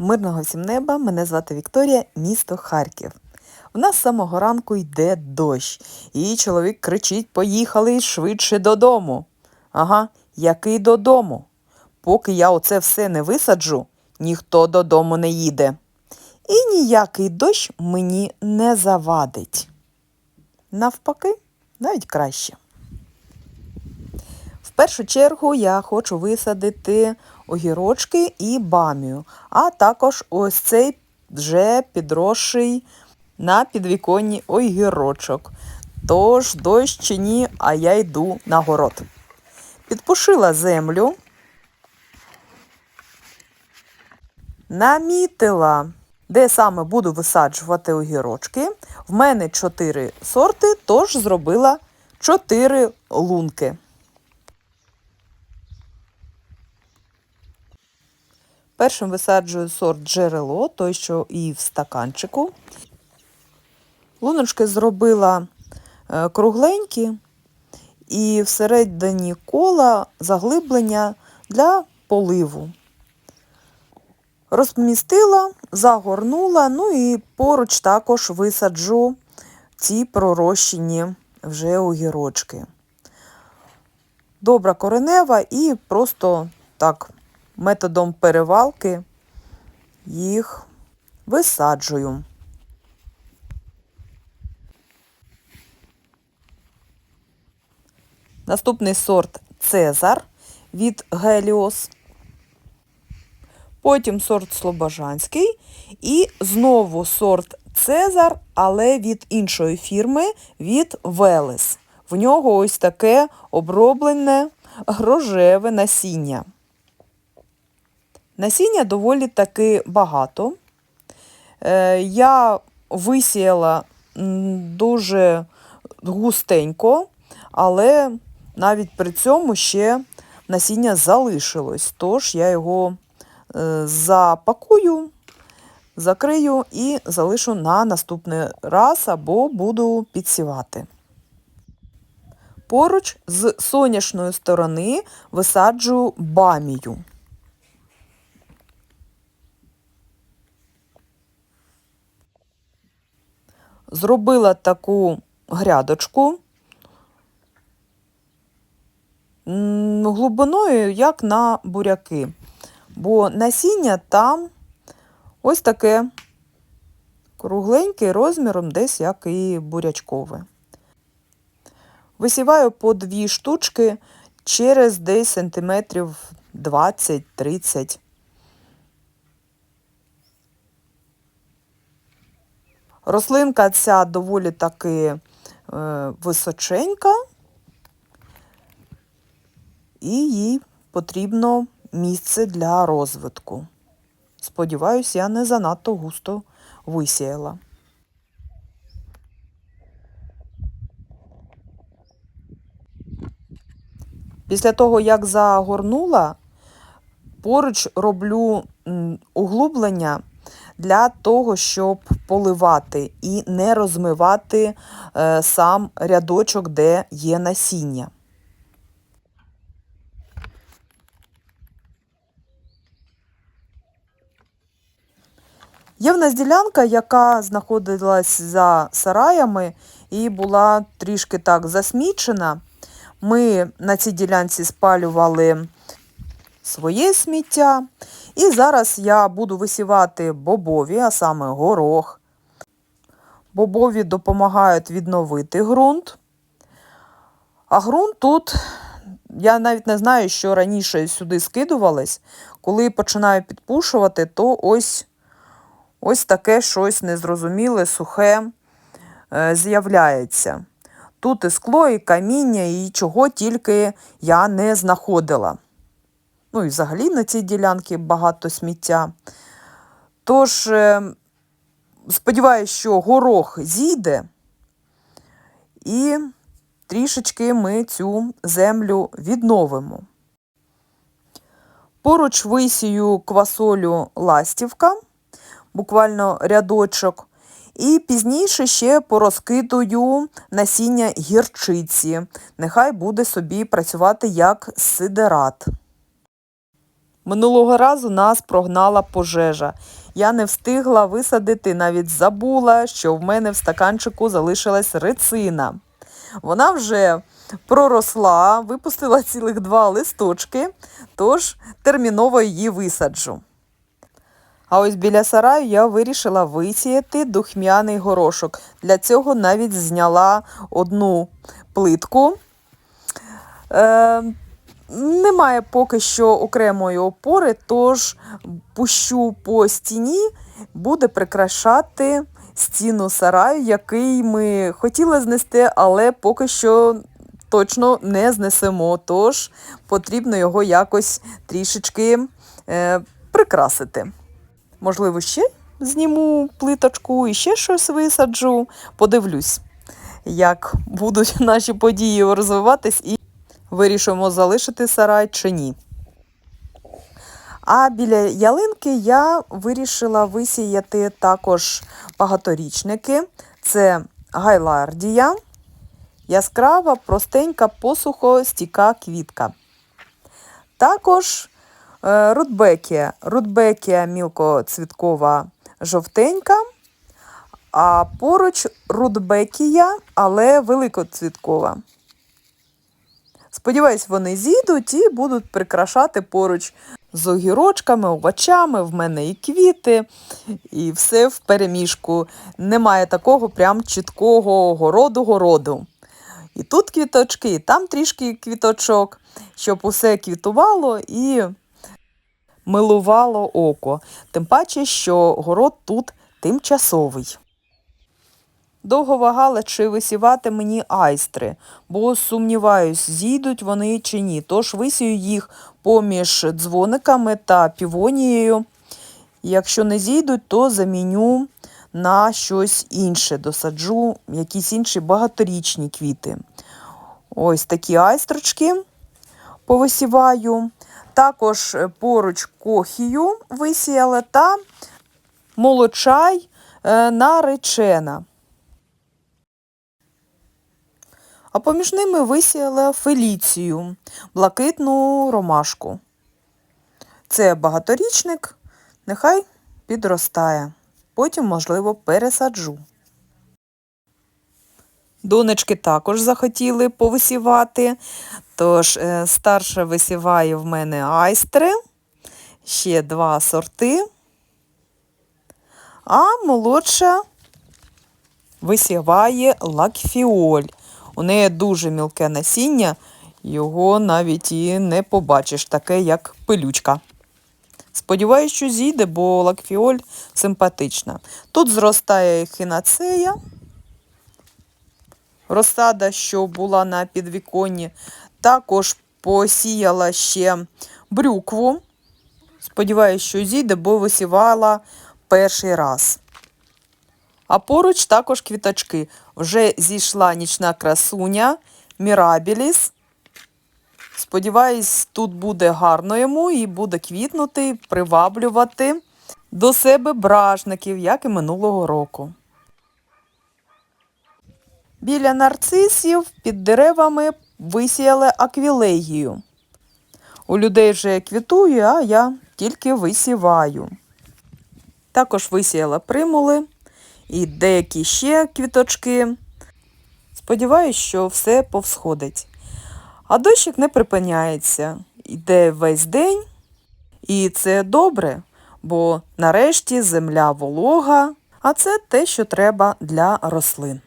Мирного всім неба, мене звати Вікторія, місто Харків. У нас з самого ранку йде дощ, і чоловік кричить: Поїхали швидше додому. Ага, який додому? Поки я оце все не висаджу, ніхто додому не їде. І ніякий дощ мені не завадить. Навпаки, навіть краще. Першу чергу я хочу висадити огірочки і бамію, а також ось цей вже підросший на підвіконні огірочок. Тож дощ чи ні, а я йду на город. Підпушила землю, намітила, де саме буду висаджувати огірочки. В мене чотири сорти, тож зробила чотири лунки. Першим висаджую сорт джерело, той, що і в стаканчику. Луночки зробила е, кругленькі і всередині кола заглиблення для поливу. Розмістила, загорнула, ну і поруч також висаджу ці пророщені вже огірочки. Добра коренева і просто так методом перевалки їх висаджую. Наступний сорт Цезар від Геліос. Потім сорт Слобожанський. І знову сорт Цезар, але від іншої фірми, від Велес. В нього ось таке оброблене рожеве насіння. Насіння доволі таки багато. Е, Я висіяла дуже густенько, але навіть при цьому ще насіння залишилось. Тож я його е, запакую, закрию і залишу на наступний раз або буду підсівати. Поруч з сонячної сторони висаджую бамію. Зробила таку грядочку глибиною, як на буряки, бо насіння там ось таке кругленьке розміром, десь як і бурячкове. Висіваю по дві штучки через десь сантиметрів 20-30. Рослинка ця доволі таки е, височенька, і їй потрібно місце для розвитку. Сподіваюсь, я не занадто густо висіяла. Після того, як загорнула, поруч роблю углублення для того, щоб поливати і не розмивати е, сам рядочок, де є насіння. Є в нас ділянка, яка знаходилась за сараями і була трішки так засмічена. Ми на цій ділянці спалювали своє сміття. І зараз я буду висівати бобові, а саме горох. Бобові допомагають відновити ґрунт. А ґрунт тут, я навіть не знаю, що раніше сюди скидувались. Коли починаю підпушувати, то ось ось таке щось незрозуміле, сухе е, з'являється. Тут і скло, і каміння, і чого тільки я не знаходила. Ну і взагалі на цій ділянці багато сміття. Тож, е, сподіваюся, що горох зійде, і трішечки ми цю землю відновимо. Поруч висію квасолю ластівка, буквально рядочок. І пізніше ще порозкидую насіння гірчиці. Нехай буде собі працювати як сидерат. Минулого разу нас прогнала пожежа. Я не встигла висадити, навіть забула, що в мене в стаканчику залишилась рецина. Вона вже проросла, випустила цілих два листочки, тож терміново її висаджу. А ось біля сараю я вирішила висіяти духмяний горошок. Для цього навіть зняла одну плитку. Е, немає поки що окремої опори, тож пущу по стіні буде прикрашати стіну сараю, який ми хотіли знести, але поки що точно не знесемо. Тож потрібно його якось трішечки е, прикрасити. Можливо, ще зніму плиточку і ще щось висаджу. Подивлюсь, як будуть наші події розвиватись і вирішимо залишити сарай чи ні. А біля ялинки я вирішила висіяти також багаторічники. Це гайлардія, яскрава, простенька, посухо стіка квітка. Також рудбекія. Рудбекія мілкоцвіткова жовтенька, а поруч рудбекія, але великоцвіткова. Сподіваюсь, вони зійдуть і будуть прикрашати поруч з огірочками, овочами, в мене і квіти, і все в переміжку. Немає такого прям чіткого городу-городу. І тут квіточки, і там трішки квіточок, щоб усе квітувало і милувало око. Тим паче, що город тут тимчасовий. Довго вагала, чи висівати мені айстри, бо сумніваюсь, зійдуть вони чи ні. Тож висію їх поміж дзвониками та півонією. Якщо не зійдуть, то заміню на щось інше, досаджу якісь інші багаторічні квіти. Ось такі айстрочки повисіваю. Також поруч кохію висіяла та молочай е, наречена. А поміж ними висіяла феліцію, блакитну ромашку. Це багаторічник, нехай підростає. Потім, можливо, пересаджу. Донечки також захотіли повисівати, тож е, старша висіває в мене айстри, ще два сорти, а молодша висіває лакфіоль. У неї дуже мілке насіння, його навіть і не побачиш, таке як пилючка. Сподіваюсь, що зійде, бо лакфіоль симпатична. Тут зростає хінацея. Розсада, що була на підвіконні, також посіяла ще брюкву. Сподіваюсь, що зійде, бо висівала перший раз. А поруч також квіточки. Вже зійшла нічна красуня, Мірабіліс. Сподіваюсь, тут буде гарно йому і буде квітнути, приваблювати до себе бражників, як і минулого року. Біля нарцисів під деревами висіяли аквілегію. У людей вже квітує, а я тільки висіваю. Також висіяла примули і деякі ще квіточки. Сподіваюсь, що все повсходить. А дощик не припиняється, йде весь день, і це добре, бо нарешті земля волога, а це те, що треба для рослин.